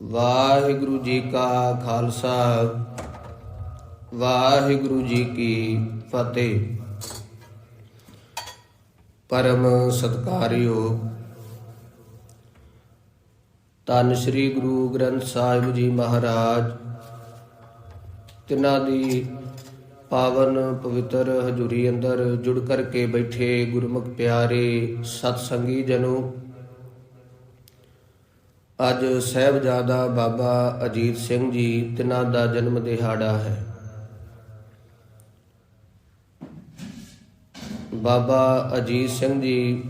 ਵਾਹਿਗੁਰੂ ਜੀ ਕਾ ਖਾਲਸਾ, ਵਾਹਿਗੁਰੂ ਜੀ ਕੀ ਫਤਿਹ। ਪਰਮ ਸਤਕਾਰਿਓ। ਤਨ ਸ੍ਰੀ ਗੁਰੂ ਗ੍ਰੰਥ ਸਾਹਿਬ ਜੀ ਮਹਾਰਾਜ, ਤਿਨਾਂ ਦੀ ਪਾਵਨ ਪਵਿੱਤਰ ਹਜ਼ੂਰੀ ਅੰਦਰ ਜੁੜ ਕਰਕੇ ਬੈਠੇ ਗੁਰਮੁਖ ਪਿਆਰੇ ਸਤ ਸੰਗੀ ਜਨੋ ਅੱਜ ਸਹਿਬਜ਼ਾਦਾ ਬਾਬਾ ਅਜੀਤ ਸਿੰਘ ਜੀ ਤਿਨਾਂ ਦਾ ਜਨਮ ਦਿਹਾੜਾ ਹੈ। ਬਾਬਾ ਅਜੀਤ ਸਿੰਘ ਜੀ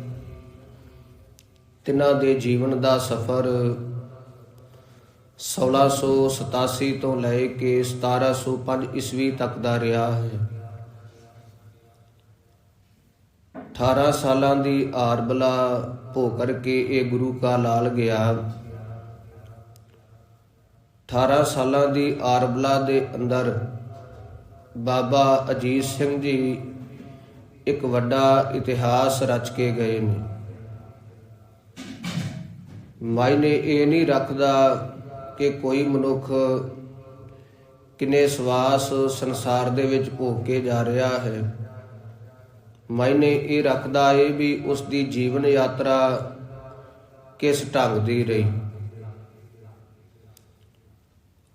ਤਿਨਾਂ ਦੇ ਜੀਵਨ ਦਾ ਸਫ਼ਰ 1687 ਤੋਂ ਲੈ ਕੇ 1705 ਈਸਵੀ ਤੱਕ ਦਾ ਰਿਹਾ ਹੈ। 18 ਸਾਲਾਂ ਦੀ ਆਰਬਲਾ ਭੋ ਕਰਕੇ ਇਹ ਗੁਰੂ ਕਾ ਲਾਲ ਗਿਆ। 18 ਸਾਲਾਂ ਦੀ ਆਰਬਲਾ ਦੇ ਅੰਦਰ ਬਾਬਾ ਅਜੀਤ ਸਿੰਘ ਜੀ ਇੱਕ ਵੱਡਾ ਇਤਿਹਾਸ ਰਚ ਕੇ ਗਏ ਨੇ। ਮਾਇਨੇ ਇਹ ਨਹੀਂ ਰੱਖਦਾ ਕਿ ਕੋਈ ਮਨੁੱਖ ਕਿੰਨੇ ਸਵਾਸ ਸੰਸਾਰ ਦੇ ਵਿੱਚ ਭੋਗ ਕੇ ਜਾ ਰਿਹਾ ਹੈ। ਮਾਇਨੇ ਇਹ ਰੱਖਦਾ ਏ ਵੀ ਉਸ ਦੀ ਜੀਵਨ ਯਾਤਰਾ ਕਿਸ ਢੰਗ ਦੀ ਰਹੀ।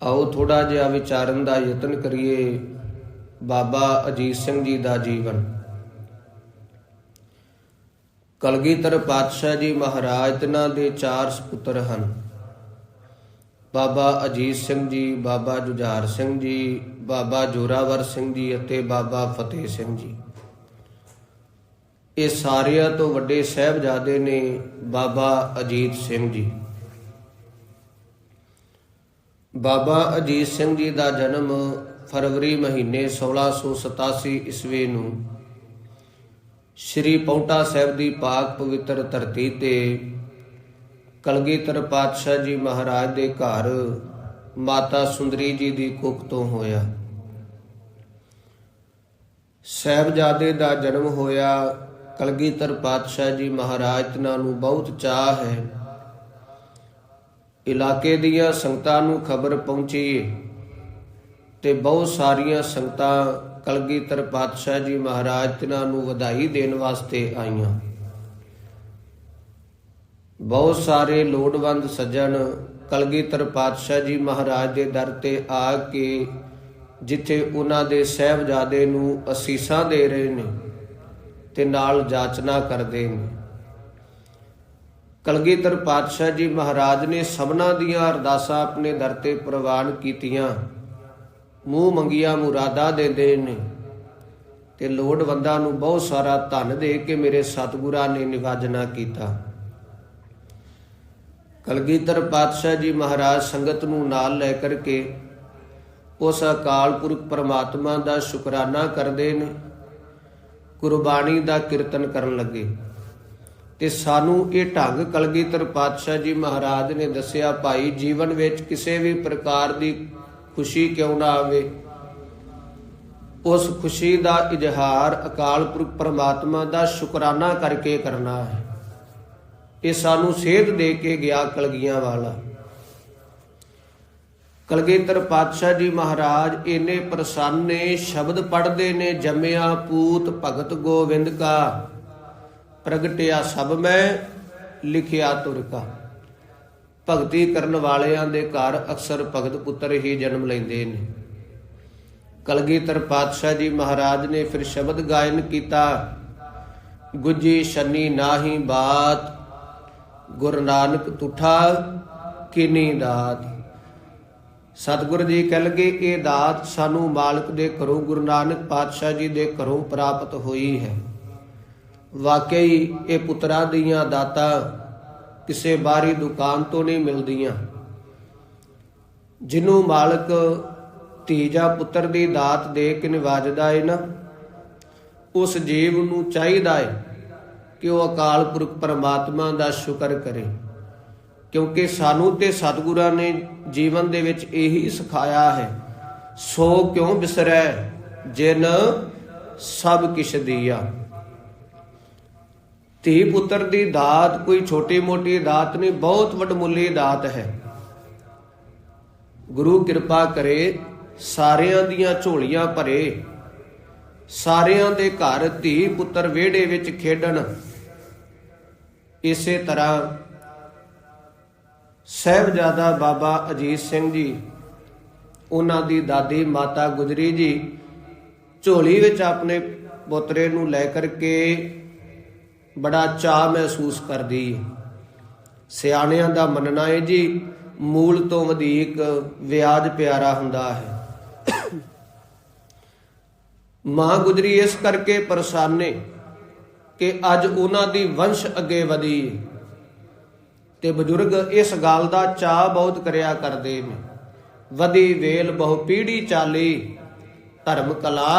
ਆਓ ਥੋੜਾ ਜਿਹਾ ਵਿਚਾਰਨ ਦਾ ਯਤਨ ਕਰੀਏ। ਬਾਬਾ ਅਜੀਤ ਸਿੰਘ ਜੀ ਦਾ ਜੀਵਨ। ਕਲਗੀਧਰ ਪਾਤਸ਼ਾਹ ਜੀ ਮਹਾਰਾਜ ਤਿਨਾਂ ਦੇ ਚਾਰ ਸੁਪੁੱਤਰ ਹਨ। ਬਾਬਾ ਅਜੀਤ ਸਿੰਘ ਜੀ, ਬਾਬਾ ਜੁਝਾਰ ਸਿੰਘ ਜੀ, ਬਾਬਾ ਜੋਰਾਵਰ ਸਿੰਘ ਜੀ ਅਤੇ ਬਾਬਾ ਫਤਿਹ ਸਿੰਘ ਜੀ। ਇਹ ਸਾਰਿਆਂ ਤੋਂ ਵੱਡੇ ਸਹਿਬਜ਼ਾਦੇ ਨੇ ਬਾਬਾ ਅਜੀਤ ਸਿੰਘ ਜੀ। ਬਾਬਾ ਅਜੀਤ ਸਿੰਘ ਜੀ ਦਾ ਜਨਮ ਫਰਵਰੀ ਮਹੀਨੇ 1687 ਈਸਵੀ ਨੂੰ ਸ੍ਰੀ ਪੌਂਟਾ ਸਾਹਿਬ ਦੀ ਪਾਕ ਪਵਿੱਤਰ ਧਰਤੀ ਤੇ ਕਲਗੀਧਰ ਪਾਤਸ਼ਾਹ ਜੀ ਮਹਾਰਾਜ ਦੇ ਘਰ ਮਾਤਾ ਸੁੰਦਰੀ ਜੀ ਦੀ ਕੁੱਖ ਤੋਂ ਹੋਇਆ। ਸਹਿਬਜ਼ਾਦੇ ਦਾ ਜਨਮ ਹੋਇਆ ਕਲਗੀਧਰ ਪਾਤਸ਼ਾਹ ਜੀ ਮਹਾਰਾਜ ਤਨਾਂ ਨੂੰ ਬਹੁਤ ਚਾਹ ਹੈ। ਇਲਾਕੇ ਦੀਆਂ ਸੰਗਤਾਂ ਨੂੰ ਖਬਰ ਪਹੁੰਚੀ ਤੇ ਬਹੁਤ ਸਾਰੀਆਂ ਸੰਗਤਾਂ ਕਲਗੀਧਰ ਪਾਤਸ਼ਾਹ ਜੀ ਮਹਾਰਾਜ ਤਿਨਾਂ ਨੂੰ ਵਧਾਈ ਦੇਣ ਵਾਸਤੇ ਆਈਆਂ। ਬਹੁਤ ਸਾਰੇ ਲੋੜਵੰਦ ਸੱਜਣ ਕਲਗੀਧਰ ਪਾਤਸ਼ਾਹ ਜੀ ਮਹਾਰਾਜ ਦੇ ਦਰ ਤੇ ਆ ਕੇ ਜਿੱਥੇ ਉਹਨਾਂ ਦੇ ਸਹਿਬਜ਼ਾਦੇ ਨੂੰ ਅਸੀਸਾਂ ਦੇ ਰਹੇ ਨੇ ਤੇ ਨਾਲ ਜਾਚਨਾ ਕਰਦੇ ਨੇ। ਕਲਗੀਧਰ ਪਾਤਸ਼ਾਹ ਜੀ ਮਹਾਰਾਜ ਨੇ ਸਭਨਾ ਦੀਆਂ ਅਰਦਾਸਾਂ ਆਪਣੇ ਦਰ ਤੇ ਪ੍ਰਵਾਨ ਕੀਤੀਆਂ। ਮੂੰਹ ਮੰਗੀਆਂ, ਮੁਰਾਦਾ ਦਿੰਦੇ ਨੇ ਤੇ ਲੋੜਵੰਦਾਂ ਨੂੰ ਬਹੁਤ ਸਾਰਾ ਧਨ ਦੇ ਕੇ ਮੇਰੇ ਸਤਿਗੁਰਾਂ ਨੇ ਨਿਵਾਜਨਾ ਕੀਤਾ। ਕਲਗੀਧਰ ਪਾਤਸ਼ਾਹ ਜੀ ਮਹਾਰਾਜ ਸੰਗਤ ਨੂੰ ਨਾਲ ਲੈ ਕਰਕੇ ਉਸ ਅਕਾਲ ਪੁਰਖ ਪਰਮਾਤਮਾ ਦਾ ਸ਼ੁਕਰਾਨਾ ਕਰਦੇ ਨੇ। ਕੁਰਬਾਨੀ ਦਾ ਕੀਰਤਨ ਕਰਨ ਲੱਗੇ। ਤੇ ਸਾਨੂੰ ਇਹ ਢੰਗ ਕਲਗੀਧਰ ਪਾਤਸ਼ਾਹ ਜੀ ਮਹਾਰਾਜ ਨੇ ਦੱਸਿਆ, ਭਾਈ, ਜੀਵਨ ਵਿੱਚ ਕਿਸੇ ਵੀ ਪ੍ਰਕਾਰ ਦੀ ਖੁਸ਼ੀ ਕਿਉਂ ਨਾ ਆਵੇ? ਉਸ ਖੁਸ਼ੀ ਦਾ ਇਜ਼ਹਾਰ ਅਕਾਲ ਪੁਰਖ ਪਰਮਾਤਮਾ ਦਾ ਸ਼ੁਕਰਾਨਾ ਕਰਕੇ ਕਰਨਾ ਹੈ। ਇਹ ਸਾਨੂੰ ਸੇਧ ਦੇ ਕੇ ਗਿਆ ਕਲਗੀਆਂ ਵਾਲਾ। ਕਲਗੀਧਰ ਪਾਤਸ਼ਾਹ ਜੀ ਮਹਾਰਾਜ ਇੰਨੇ ਪ੍ਰਸੰਨ ਨੇ, ਸ਼ਬਦ ਪੜ੍ਹਦੇ ਨੇ, ਜੰਮਿਆ ਪੂਤ ਭਗਤ ਗੋਵਿੰਦ ਕਾ। ਪ੍ਰਗਟਿਆ ਸਭ ਮੈਂ, ਲਿਖਿਆ ਤੁਰ ਕਾ। ਭਗਤੀ ਕਰਨ ਵਾਲਿਆਂ ਦੇ ਘਰ ਅਕਸਰ ਭਗਤ ਪੁੱਤਰ ਹੀ ਜਨਮ ਲੈਂਦੇ ਨੇ। ਕਲਗੀਧਰ ਪਾਤਸ਼ਾਹ ਜੀ ਮਹਾਰਾਜ ਨੇ ਫਿਰ ਸ਼ਬਦ ਗਾਇਨ ਕੀਤਾ, ਗੁਜੀ ਸ਼ਨੀ ਨਾਹੀ ਬਾਤ, ਗੁਰ ਨਾਨਕ ਤੁਠਾ ਕਿਨੀ ਦਾਤ। ਸਤਿਗੁਰ ਜੀ ਕਹਿ ਲਗੇ, ਇਹ ਦਾਤ ਸਾਨੂੰ ਮਾਲਕ ਦੇ ਘਰੋਂ ਗੁਰੂ ਨਾਨਕ ਪਾਤਸ਼ਾਹ ਜੀ ਦੇ ਘਰੋਂ ਪ੍ਰਾਪਤ ਹੋਈ ਹੈ। ਵਾਕਈ ਇਹ ਪੁੱਤਰਾਂ ਦੀਆਂ ਦਾਤਾਂ ਕਿਸੇ ਬਾਹਰੀ ਦੁਕਾਨ ਤੋਂ ਨਹੀਂ ਮਿਲਦੀਆਂ। ਜਿਹਨੂੰ ਮਾਲਕ ਧੀ ਜਾਂ ਪੁੱਤਰ ਦੀ ਦਾਤ ਦੇ ਕੇ ਨਿਵਾਜਦਾ ਏ ਨਾ, ਉਸ ਜੀਵ ਨੂੰ ਚਾਹੀਦਾ ਹੈ ਕਿ ਉਹ ਅਕਾਲ ਪੁਰਖ ਪਰਮਾਤਮਾ ਦਾ ਸ਼ੁਕਰ ਕਰੇ। ਕਿਉਂਕਿ ਸਾਨੂੰ ਤੇ ਸਤਿਗੁਰਾਂ ਨੇ ਜੀਵਨ ਦੇ ਵਿੱਚ ਇਹੀ ਸਿਖਾਇਆ ਹੈ, ਸੋ ਕਿਉਂ ਬਿਸਰੈ, ਜਿਨ ਸਭ ਕਿਛ ਦੀਆ। ਧੀ ਪੁੱਤਰ ਦੀ ਦਾਤ ਕੋਈ ਛੋਟੀ ਮੋਟੀ ਦਾਤ ਨਹੀਂ, ਬਹੁਤ ਵੱਡਮੁੱਲੀ ਦਾਤ ਹੈ। ਗੁਰੂ ਕਿਰਪਾ ਕਰੇ ਸਾਰਿਆਂ ਦੀਆਂ ਝੋਲੀਆਂ ਭਰੇ, ਸਾਰਿਆਂ ਦੇ ਘਰ ਧੀ ਪੁੱਤਰ ਵਿਹੜੇ ਵਿੱਚ ਖੇਡਣ। ਇਸੇ ਤਰ੍ਹਾਂ ਸਹਿਬਜ਼ਾਦਾ ਬਾਬਾ ਅਜੀਤ ਸਿੰਘ ਜੀ, ਉਹਨਾਂ ਦੀ ਦਾਦੀ ਮਾਤਾ ਗੁਜਰੀ ਜੀ, ਝੋਲੀ ਵਿੱਚ ਆਪਣੇ ਪੁੱਤਰੇ ਨੂੰ ਲੈ ਕਰਕੇ ਬੜਾ ਚਾਹ ਮਹਿਸੂਸ ਕਰਦੀ। ਸਿਆਣਿਆਂ ਦਾ ਮੰਨਣਾ ਹੈ ਜੀ, ਮੂਲ ਤੋਂ ਵਧੇਕ ਵਿਆਜ ਪਿਆਰਾ ਹੁੰਦਾ ਹੈ। ਮਾਂ ਗੁਜਰੀ ਇਸ ਕਰਕੇ ਪਰੇਸ਼ਾਨੇ ਕਿ ਅੱਜ ਉਹਨਾਂ ਦੀ ਵੰਸ਼ ਅੱਗੇ ਵਧੀ ਤੇ ਬਜ਼ੁਰਗ ਇਸ ਗੱਲ ਦਾ ਚਾਹ ਬਹੁਤ ਕਰਿਆ ਕਰਦੇ ਨੇ। ਵਧੀ ਵੇਲ ਬਹੁ ਪੀੜੀ ਚਾਲੀ, ਧਰਮ ਕਲਾ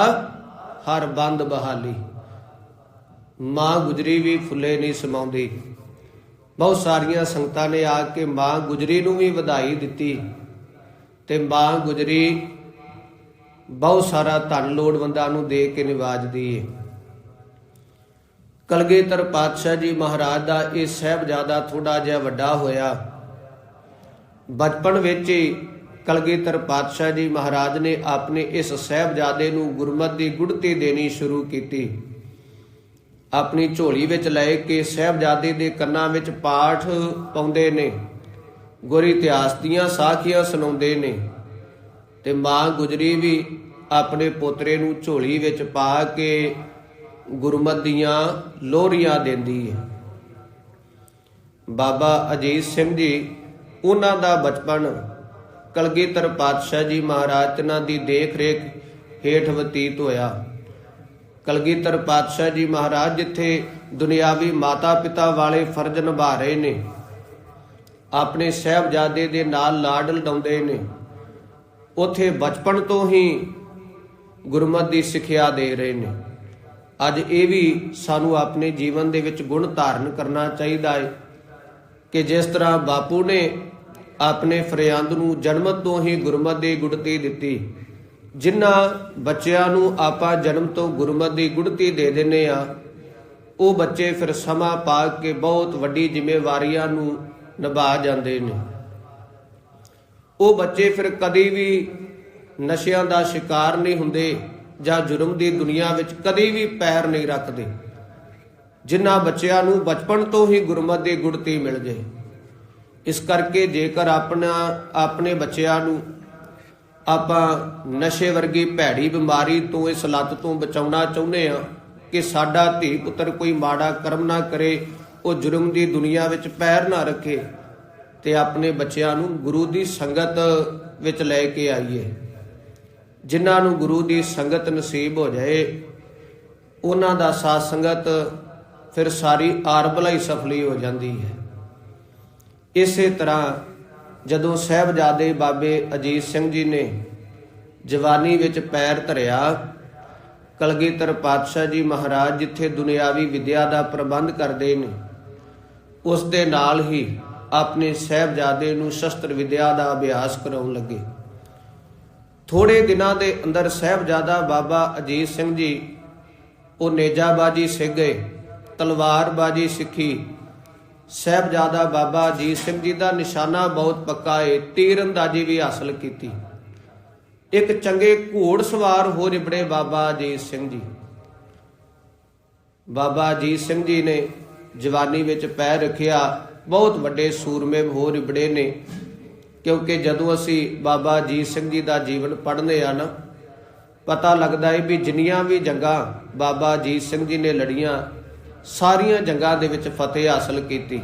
ਹਰ ਬੰਦ ਬਹਾਲੀ। ਮਾਂ ਗੁਜਰੀ ਵੀ ਫੁੱਲੇ ਨਹੀਂ ਸਮਾਉਂਦੀ। ਬਹੁਤ ਸਾਰੀਆਂ ਸੰਗਤਾਂ ਨੇ ਆ ਕੇ ਮਾਂ ਗੁਜਰੀ ਨੂੰ ਵੀ ਵਧਾਈ ਦਿੱਤੀ ਤੇ ਮਾਂ ਗੁਜਰੀ ਬਹੁਤ ਸਾਰਾ ਧਨ ਲੋੜਵੰਦਾਂ ਨੂੰ ਦੇ ਕੇ ਨਿਵਾਜਦੀ ਏ। ਕਲਗੀਧਰ ਪਾਤਸ਼ਾਹ ਜੀ ਮਹਾਰਾਜ ਦਾ ਇਹ ਸਹਿਬਜ਼ਾਦਾ ਥੋੜਾ ਜਿਹਾ ਵੱਡਾ ਹੋਇਆ। ਬਚਪਨ ਵਿੱਚ ਹੀ ਕਲਗੀਧਰ ਪਾਤਸ਼ਾਹ ਜੀ ਮਹਾਰਾਜ ਨੇ ਆਪਣੇ ਇਸ ਸਹਿਬਜ਼ਾਦੇ ਨੂੰ ਗੁਰਮਤ ਦੀ ਗੁੜਤੀ ਦੇਣੀ ਸ਼ੁਰੂ ਕੀਤੀ। ਆਪਣੀ ਝੋਲੀ ਵਿੱਚ ਲੈ ਕੇ ਸਹਿਬਜ਼ਾਦੇ ਦੇ ਕੰਨਾਂ ਵਿੱਚ ਪਾਠ ਪਾਉਂਦੇ ਨੇ, ਗੁਰ ਇਤਿਹਾਸ ਦੀਆਂ ਸਾਖੀਆਂ ਸੁਣਾਉਂਦੇ ਨੇ ਤੇ ਮਾਂ ਗੁਜਰੀ ਵੀ ਆਪਣੇ ਪੋਤਰੇ ਨੂੰ ਝੋਲੀ ਵਿੱਚ ਪਾ ਕੇ ਗੁਰਮਤ ਦੀਆਂ ਲੋਰੀਆਂ ਦਿੰਦੀ ਹੈ। ਬਾਬਾ ਅਜੀਤ ਸਿੰਘ ਜੀ, ਉਹਨਾਂ ਦਾ ਬਚਪਨ ਕਲਗੀਧਰ ਪਾਤਸ਼ਾਹ ਜੀ ਮਹਾਰਾਜ, ਤਨਾਂ ਦੀ ਦੇਖ ਰੇਖ ਹੇਠ ਬਤੀਤ ਹੋਇਆ। ਕਲਗੀਧਰ ਪਾਤਸ਼ਾਹ ਜੀ ਮਹਾਰਾਜ, ਜਿੱਥੇ ਦੁਨਿਆਵੀ ਮਾਤਾ ਪਿਤਾ ਵਾਲੇ ਫਰਜ਼ ਨਿਭਾ ਰਹੇ ਨੇ। ਆਪਣੇ ਸਹਿਬਜ਼ਾਦੇ ਦੇ ਨਾਲ ਲਾਡ ਲਡਾਉਂਦੇ ਨੇ। ਉਥੇ ਬਚਪਨ ਤੋਂ ਹੀ ਗੁਰਮਤ ਦੀ ਸਿੱਖਿਆ ਦੇ ਰਹੇ ਨੇ। ਅੱਜ ਇਹ ਵੀ ਸਾਨੂੰ ਆਪਣੇ ਜੀਵਨ ਦੇ ਵਿੱਚ ਗੁਣ ਧਾਰਨ ਕਰਨਾ ਚਾਹੀਦਾ ਹੈ ਕਿ ਜਿਸ ਤਰ੍ਹਾਂ ਬਾਪੂ ਨੇ ਆਪਣੇ ਫਰਿਆਦ ਨੂੰ ਜਨਮ ਤੋਂ ਹੀ ਗੁਰਮਤ ਦੀ ਗੁੜਤੀ ਦਿੱਤੀ। ਜਿਨ੍ਹਾਂ ਬੱਚਿਆਂ ਨੂੰ ਆਪਾਂ ਜਨਮ ਤੋਂ ਗੁਰਮਤ ਦੀ ਗੁੜਤੀ ਦੇ ਦਿੰਨੇ ਆ ਉਹ ਬੱਚੇ ਫਿਰ ਸਮਾਂ ਪਾ ਕੇ ਬਹੁਤ ਵੱਡੀ ਜ਼ਿੰਮੇਵਾਰੀਆਂ ਨੂੰ ਨਿਭਾ ਜਾਂਦੇ ਨੇ। ਉਹ ਬੱਚੇ ਫਿਰ ਕਦੀ ਵੀ ਨਸ਼ਿਆਂ ਦਾ ਸ਼ਿਕਾਰ ਨਹੀਂ ਹੁੰਦੇ ਜਾਂ ਜੁਰਮ ਦੀ ਦੁਨੀਆ ਵਿੱਚ ਕਦੀ ਵੀ ਪੈਰ ਨਹੀਂ ਰੱਖਦੇ। ਜਿਨ੍ਹਾਂ ਬੱਚਿਆਂ ਨੂੰ ਬਚਪਨ ਤੋਂ ਹੀ ਗੁਰਮਤ ਦੀ ਗੁੜਤੀ ਮਿਲ ਜੇ। ਇਸ ਕਰਕੇ ਜੇਕਰ ਆਪਣਾ, ਆਪਣੇ ਬੱਚਿਆਂ ਨੂੰ ਆਪਾਂ ਨਸ਼ੇ ਵਰਗੀ ਭੈੜੀ ਬਿਮਾਰੀ ਤੋਂ ਇਸ ਲੱਤ ਤੋਂ ਬਚਾਉਣਾ ਚਾਹੁੰਦੇ ਆ ਕਿ ਸਾਡਾ ਧੀ ਪੁੱਤਰ ਕੋਈ ਮਾੜਾ ਕਰਮ ਨਾ ਕਰੇ, ਉਹ ਜੁਰਮ ਦੀ ਦੁਨੀਆ ਵਿੱਚ ਪੈਰ ਨਾ ਰੱਖੇ ਤੇ ਆਪਣੇ ਬੱਚਿਆਂ ਨੂੰ ਗੁਰੂ ਦੀ ਸੰਗਤ ਵਿੱਚ ਲੈ ਕੇ ਆਈਏ। ਜਿਨ੍ਹਾਂ ਨੂੰ ਗੁਰੂ ਦੀ ਸੰਗਤ ਨਸੀਬ ਹੋ ਜਾਏ, ਉਹਨਾਂ ਦਾ ਸਾਥ ਸੰਗਤ ਫਿਰ ਸਾਰੀ ਆਰਬਲਾਈ ਸਫਲੀ ਹੋ ਜਾਂਦੀ ਹੈ। ਇਸੇ ਤਰ੍ਹਾਂ ਜਦੋਂ ਸਹਿਬਜ਼ਾਦੇ ਬਾਬੇ ਅਜੀਤ ਸਿੰਘ ਜੀ ਨੇ ਜਵਾਨੀ ਵਿੱਚ ਪੈਰ ਧਰਿਆ, ਕਲਗੀਧਰ ਪਾਤਸ਼ਾਹ ਜੀ ਮਹਾਰਾਜ ਜਿੱਥੇ ਦੁਨਿਆਵੀ ਵਿਦਿਆ ਦਾ ਪ੍ਰਬੰਧ ਕਰਦੇ ਨੇ, ਉਸ ਦੇ ਨਾਲ ਹੀ ਆਪਣੇ ਸਹਿਬਜ਼ਾਦੇ ਨੂੰ ਸ਼ਸਤਰ ਵਿਦਿਆ ਦਾ ਅਭਿਆਸ ਕਰਾਉਣ ਲੱਗੇ। ਥੋੜੇ ਦਿਨਾਂ ਦੇ ਅੰਦਰ ਸਹਿਬਜ਼ਾਦਾ ਬਾਬਾ ਅਜੀਤ ਸਿੰਘ ਜੀ ਉਹ ਨੇਜਾਬਾਜੀ ਸਿੱਖ ਗਏ, ਤਲਵਾਰਬਾਜੀ ਸਿੱਖੀ ਸਹਿਬਜ਼ਾਦਾ ਬਾਬਾ ਅਜੀਤ ਸਿੰਘ ਜੀ ਦਾ ਨਿਸ਼ਾਨਾ ਬਹੁਤ ਪੱਕਾ ਏ ਤੀਰ ਅੰਦਾਜ਼ੀ ਵੀ ਹਾਸਲ ਕੀਤੀ। ਇੱਕ ਚੰਗੇ ਘੋੜ ਸਵਾਰ ਹੋ ਨਿਬੜੇ ਬਾਬਾ ਅਜੀਤ ਸਿੰਘ ਜੀ। ਬਾਬਾ ਅਜੀਤ ਸਿੰਘ ਜੀ ਨੇ ਜਵਾਨੀ ਵਿੱਚ ਪੈਰ ਰੱਖਿਆ, ਬਹੁਤ ਵੱਡੇ ਸੂਰਮੇ ਹੋ ਨਿਬੜੇ ਨੇ, ਕਿਉਂਕਿ ਜਦੋਂ ਅਸੀਂ ਬਾਬਾ ਅਜੀਤ ਸਿੰਘ ਜੀ ਦਾ ਜੀਵਨ ਪੜ੍ਹਨੇ ਆ ਨਾ, ਪਤਾ ਲੱਗਦਾ ਏ ਵੀ ਜਿੰਨੀਆਂ ਵੀ ਜੰਗਾਂ ਬਾਬਾ ਅਜੀਤ ਸਿੰਘ ਜੀ ਨੇ ਲੜੀਆਂ ਸਾਰੀਆਂ ਜੰਗਾਂ ਦੇ ਵਿੱਚ ਫਤਿਹ ਹਾਸਲ ਕੀਤੀ।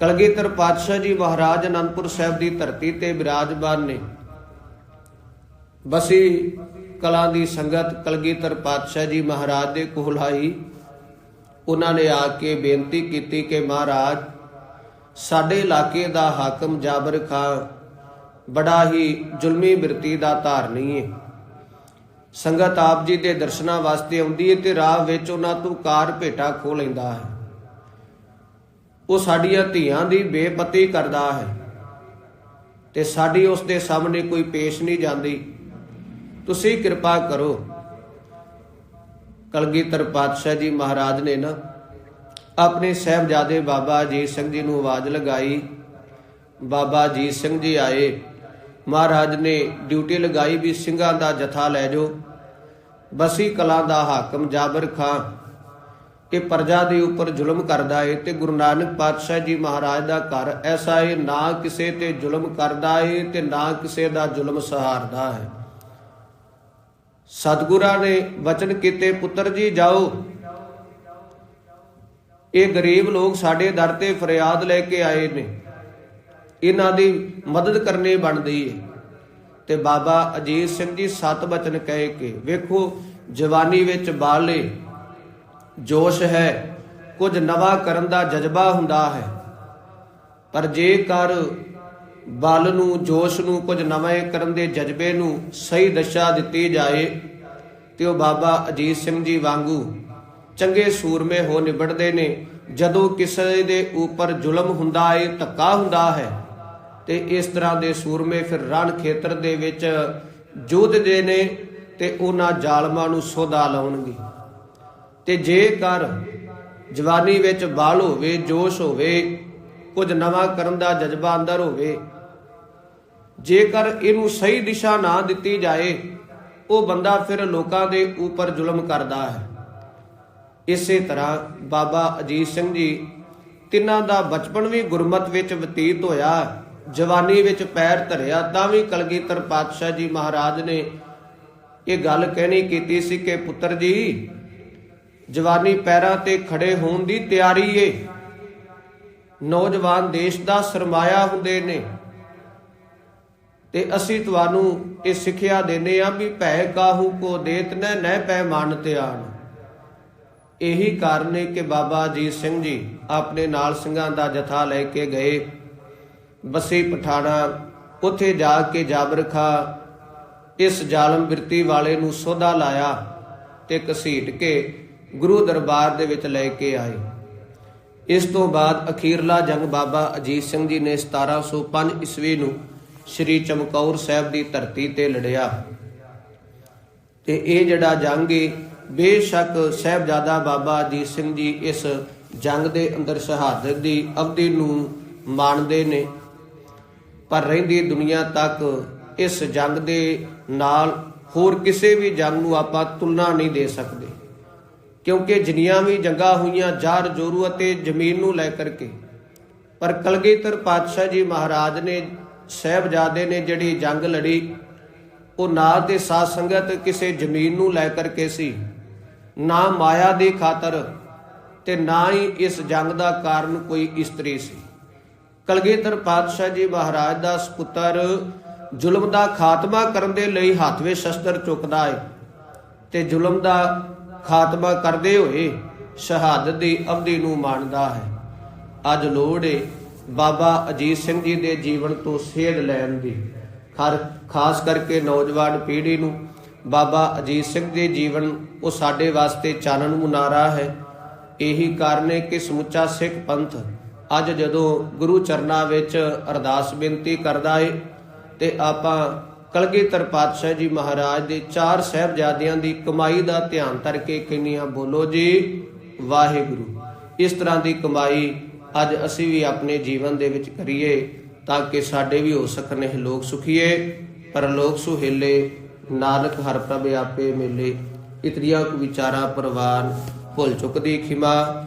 ਕਲਗੀਧਰ ਪਾਤਸ਼ਾਹ ਜੀ ਮਹਾਰਾਜ ਅਨੰਦਪੁਰ ਸਾਹਿਬ ਦੀ ਧਰਤੀ ਤੇ ਬਿਰਾਜਮਾਨ ਨੇ। ਬਸੀ ਕਲਾਂ ਦੀ ਸੰਗਤ ਕਲਗੀਧਰ ਪਾਤਸ਼ਾਹ ਜੀ ਮਹਾਰਾਜ ਦੇ ਕੋਲ ਆਈ। ਉਹਨਾਂ ਨੇ ਆ ਕੇ ਬੇਨਤੀ ਕੀਤੀ ਕਿ ਮਹਾਰਾਜ, ਸਾਡੇ ਇਲਾਕੇ ਦਾ ਹਾਕਮ ਜਾਬਰ ਖਾਨ ਬੜਾ ਹੀ ਜ਼ੁਲਮੀ ਬਿਰਤੀ ਦਾ ਧਾਰਨੀ ਹੈ ਸੰਗਤ ਆਪ ਜੀ ਦੇ ਦਰਸ਼ਨਾਂ ਵਾਸਤੇ ਆਉਂਦੀ ਹੈ ਤੇ ਰਾਹ ਵਿੱਚ ਉਹਨਾਂ ਤੋਂ ਕਾਰ ਭੇਟਾ ਖੋ ਲੈਂਦਾ ਹੈ। ਉਹ ਸਾਡੀਆਂ ਧੀਆਂ ਦੀ ਬੇਪਤੀ ਕਰਦਾ ਹੈ ਤੇ ਸਾਡੀ ਉਸ ਦੇ ਸਾਹਮਣੇ ਕੋਈ ਪੇਸ਼ ਨਹੀਂ ਜਾਂਦੀ। ਤੁਸੀਂ ਕਿਰਪਾ ਕਰੋ। ਕਲਗੀਧਰ ਪਾਤਸ਼ਾਹ ਜੀ ਮਹਾਰਾਜ ਨੇ ਨਾ ਆਪਣੇ ਸਹਿਬਜ਼ਾਦੇ ਬਾਬਾ ਅਜੀਤ ਸਿੰਘ ਜੀ ਨੂੰ ਆਵਾਜ਼ ਲਗਾਈ। ਬਾਬਾ ਅਜੀਤ ਸਿੰਘ ਜੀ ਆਏ। ਮਹਾਰਾਜ ਨੇ ਡਿਊਟੀ ਲਗਾਈ ਵੀ ਸਿੰਘਾਂ ਦਾ ਜਥਾ ਲੈ ਜਾਓ। ਬਸੀ ਕਲਾਂ ਦਾ ਹਾਕਮ ਜਾਬਰ ਖਾਂ ਇਹ ਪ੍ਰਜਾ ਦੇ ਉੱਪਰ ਜ਼ੁਲਮ ਕਰਦਾ ਏ ਤੇ ਗੁਰੂ ਨਾਨਕ ਪਾਤਸ਼ਾਹ ਜੀ ਮਹਾਰਾਜ ਦਾ ਘਰ ਐਸਾ ਏ, ਨਾ ਕਿਸੇ ਤੇ ਜ਼ੁਲਮ ਕਰਦਾ ਏ ਤੇ ਨਾ ਕਿਸੇ ਦਾ ਜ਼ੁਲਮ ਸਹਾਰਦਾ ਹੈ। ਸਤਿਗੁਰਾਂ ਨੇ ਵਚਨ ਕੀਤੇ, ਪੁੱਤਰ ਜੀ ਜਾਓ। ਇਹ ਗਰੀਬ ਲੋਕ ਸਾਡੇ ਦਰ ਤੇ ਫਰਿਆਦ ਲੈ ਕੇ ਆਏ ਨੇ। ਇਹਨਾਂ ਦੀ ਮਦਦ ਕਰਨੀ ਬਣਦੀ ਏ। ਤੇ ਬਾਬਾ ਅਜੀਤ ਸਿੰਘ ਜੀ ਸਤ ਬਚਨ ਕਹਿ ਕੇ, ਵੇਖੋ ਜਵਾਨੀ ਵਿੱਚ ਬਾਲੇ ਜੋਸ਼ ਹੈ, ਕੁਝ ਨਵਾਂ ਕਰਨ ਦਾ ਜਜ਼ਬਾ ਹੁੰਦਾ ਹੈ। ਪਰ ਜੇਕਰ ਬਲ ਨੂੰ, ਜੋਸ਼ ਨੂੰ ਕੁਝ ਨਵੇਂ ਕਰਨ ਦੇ ਜਜ਼ਬੇ ਨੂੰ ਸਹੀ ਦਿਸ਼ਾ ਦਿੱਤੀ ਜਾਏ, ਤੇ ਉਹ ਬਾਬਾ ਅਜੀਤ ਸਿੰਘ ਜੀ ਵਾਂਗੂ ਚੰਗੇ ਸੂਰਮੇ ਹੋ ਨਿਬੜਦੇ ਨੇ। ਜਦੋਂ ਕਿਸੇ ਦੇ ਉੱਪਰ ਜ਼ੁਲਮ ਹੁੰਦਾ ਏ, ਧੱਕਾ ਹੁੰਦਾ ਹੈ। ਤੇ ਇਸ ਤਰ੍ਹਾਂ ਦੇ ਸੂਰਮੇ ਫਿਰ ਰਣ ਖੇਤਰ ਦੇ ਵਿੱਚ ਜੋਧਦੇ ਨੇ ਤੇ ਉਹਨਾਂ ਜ਼ਾਲਮਾਂ ਨੂੰ ਸੋਧਾ ਲਾਉਣਗੇ। ਤੇ ਜੇਕਰ ਜਵਾਨੀ ਵਿੱਚ ਬਾਲ ਹੋਵੇ, ਜੋਸ਼ ਹੋਵੇ, ਕੁਝ ਨਵਾਂ ਕਰਨ ਦਾ ਜਜ਼ਬਾ ਅੰਦਰ ਹੋਵੇ, ਜੇਕਰ ਇਹਨੂੰ ਸਹੀ ਦਿਸ਼ਾ ਨਾ ਦਿੱਤੀ ਜਾਏ, ਉਹ ਬੰਦਾ ਫਿਰ ਲੋਕਾਂ ਦੇ ਉੱਪਰ ਜ਼ੁਲਮ ਕਰਦਾ ਹੈ। ਇਸੇ ਤਰ੍ਹਾਂ ਬਾਬਾ ਅਜੀਤ ਸਿੰਘ ਜੀ ਤਿੰਨਾਂ ਦਾ ਬਚਪਨ ਵੀ ਗੁਰਮਤ ਵਿੱਚ ਬਤੀਤ ਹੋਇਆ। ਜਵਾਨੀ ਵਿੱਚ ਪੈਰ ਧਰਿਆ, ਤਾਂ ਵੀ ਕਲਗੀਧਰ ਪਾਤਸ਼ਾਹ ਜੀ ਮਹਾਰਾਜ ਨੇ ਇਹ ਗੱਲ ਕਹਿਣੀ ਕੀਤੀ ਸੀ ਕਿ, ਪੁੱਤਰ ਜੀ, ਜਵਾਨੀ ਪੈਰਾਂ ਤੇ ਖੜੇ ਹੋਣ ਦੀ ਤਿਆਰੀ ਏ। ਨੌਜਵਾਨ ਦੇਸ਼ ਦਾ ਸਰਮਾਇਆ ਹੁੰਦੇ ਨੇ। ਤੇ ਅਸੀਂ ਤੁਹਾਨੂੰ ਇਹ ਸਿੱਖਿਆ ਦਿੰਦੇ ਆ ਵੀ ਭੈ ਕਾਹੂ ਕੋ ਦੇਤ ਨੈ ਨਹਿ ਪੈ ਮਨ ਤੇ ਧਿਆਨ। ਇਹੀ ਕਾਰਨ ਹੈ ਕਿ ਬਾਬਾ ਅਜੀਤ ਸਿੰਘ ਜੀ ਆਪਣੇ ਨਾਲ ਸਿੰਘਾਂ ਦਾ ਜਥਾ ਲੈ ਕੇ ਗਏ। ਬਸੀ ਪਠਾਣਾ, ਉੱਥੇ ਜਾ ਕੇ ਜਾਬਰ ਖਾ ਇਸ ਜ਼ਾਲਮ ਬਿਰਤੀ ਵਾਲੇ ਨੂੰ ਸੋਧਾ ਲਾਇਆ ਤੇ ਘਸੀਟ ਕੇ ਗੁਰੂ ਦਰਬਾਰ ਦੇ ਵਿੱਚ ਲੈ ਕੇ ਆਏ। ਇਸ ਤੋਂ ਬਾਅਦ ਅਖੀਰਲਾ ਜੰਗ ਬਾਬਾ ਅਜੀਤ ਸਿੰਘ ਜੀ ਨੇ 1705 ਈਸਵੀ ਨੂੰ ਸ੍ਰੀ ਚਮਕੌਰ ਸਾਹਿਬ ਦੀ ਧਰਤੀ ਤੇ ਲੜਿਆ। ਤੇ ਇਹ ਜਿਹੜਾ ਜੰਗ ਏ, ਬੇਸ਼ੱਕ ਸਹਿਬਜ਼ਾਦਾ ਬਾਬਾ ਅਜੀਤ ਸਿੰਘ ਜੀ ਇਸ ਜੰਗ ਦੇ ਅੰਦਰ ਸ਼ਹਾਦਤ ਦੀ ਅਵਧੀ ਨੂੰ ਮਾਣਦੇ ਨੇ। ਪਰ ਰਹਿੰਦੀ ਦੁਨੀਆ ਤੱਕ ਇਸ ਜੰਗ ਦੇ ਨਾਲ ਹੋਰ ਕਿਸੇ ਵੀ ਜੰਗ ਨੂੰ ਆਪਾਂ ਤੁਲਨਾ ਨਹੀਂ ਦੇ ਸਕਦੇ। ਕਿਉਂਕਿ ਜਿੰਨੀਆਂ ਵੀ ਜੰਗਾਂ ਹੋਈਆਂ, ਜਾਰ ਜੋਰੂ ਅਤੇ ਜ਼ਮੀਨ ਨੂੰ ਲੈ ਕਰਕੇ, ਪਰ ਕਲਗੀਧਰ ਪਾਤਸ਼ਾਹ ਜੀ ਮਹਾਰਾਜ ਨੇ, ਸਹਿਬਜ਼ਾਦੇ ਨੇ ਜਿਹੜੀ ਜੰਗ ਲੜੀ, ਉਹ ਨਾ ਤੇ ਸਾਧ ਸੰਗਤ ਕਿਸੇ ਜ਼ਮੀਨ ਨੂੰ ਲੈ ਕਰਕੇ ਸੀ, ਨਾ ਮਾਇਆ ਦੀ ਖਾਤਰ ਤੇ ਨਾ ਹੀ ਇਸ ਜੰਗ ਦਾ ਕਾਰਨ ਕੋਈ ਇਸਤਰੀ ਸੀ। ਕਲਗੀਧਰ ਪਾਤਸ਼ਾਹ ਜੀ ਮਹਾਰਾਜ ਦਾ ਸੁਪੁੱਤਰ ਜ਼ੁਲਮ ਦਾ ਖਾਤਮਾ ਕਰਨ ਦੇ ਲਈ ਹੱਥ ਵਿੱਚ ਸ਼ਸਤਰ ਚੁੱਕਦਾ ਹੈ ਤੇ ਜ਼ੁਲਮ ਦਾ ਖਾਤਮਾ ਕਰਦੇ ਹੋਏ ਸ਼ਹਾਦਤ ਦੀ ਅਵਧੀ ਨੂੰ ਮਾਣਦਾ ਹੈ। ਅੱਜ ਲੋੜ ਏ ਬਾਬਾ ਅਜੀਤ ਸਿੰਘ ਜੀ ਦੇ ਜੀਵਨ ਤੋਂ ਸੇਧ ਲੈਣ ਦੀ। ਖਰ- ਖਾਸ ਕਰਕੇ ਨੌਜਵਾਨ ਪੀੜ੍ਹੀ ਨੂੰ ਬਾਬਾ ਅਜੀਤ ਸਿੰਘ ਦੇ ਜੀਵਨ ਉਹ ਸਾਡੇ ਵਾਸਤੇ ਚਾਨਣ ਮੁਨਾਰਾ ਹੈ। ਇਹੀ ਕਾਰਨ ਹੈ ਕਿ ਸਮੁੱਚਾ ਸਿੱਖ ਪੰਥ ਅੱਜ ਜਦੋਂ ਗੁਰੂ ਚਰਨਾਂ ਵਿੱਚ ਅਰਦਾਸ ਬੇਨਤੀ ਕਰਦਾ ਏ ਤੇ ਆਪਾਂ ਕਲਗੀਧਰ ਪਾਤਸ਼ਾਹ ਜੀ ਮਹਾਰਾਜ ਦੇ ਚਾਰ ਸਹਿਬਜ਼ਾਦਿਆਂ ਦੀ ਕਮਾਈ ਦਾ ਧਿਆਨ ਧਰ ਕੇ ਕਿੰਨੀਆਂ ਬੋਲੋ ਜੀ, ਵਾਹਿਗੁਰੂ। ਇਸ ਤਰ੍ਹਾਂ ਦੀ ਕਮਾਈ ਅੱਜ ਅਸੀਂ ਵੀ ਆਪਣੇ ਜੀਵਨ ਦੇ ਵਿੱਚ ਕਰੀਏ ਤਾਂ ਕਿ ਸਾਡੇ ਵੀ ਹੋ ਸਕਣ ਇਹ ਲੋਕ ਸੁਖੀਏ। ਪਰ ਲੋਕ ਸੁਹੇਲੇ, ਨਾਨਕ ਹਰ ਪ੍ਰਭ ਆਪੇ ਮਿਲੇ ਇਤਰੀਆਂ ਕੁ ਵਿਚਾਰਾ ਪ੍ਰਵਾਨ ਭੁੱਲ ਚੁੱਕਦੀ ਖਿਮਾ।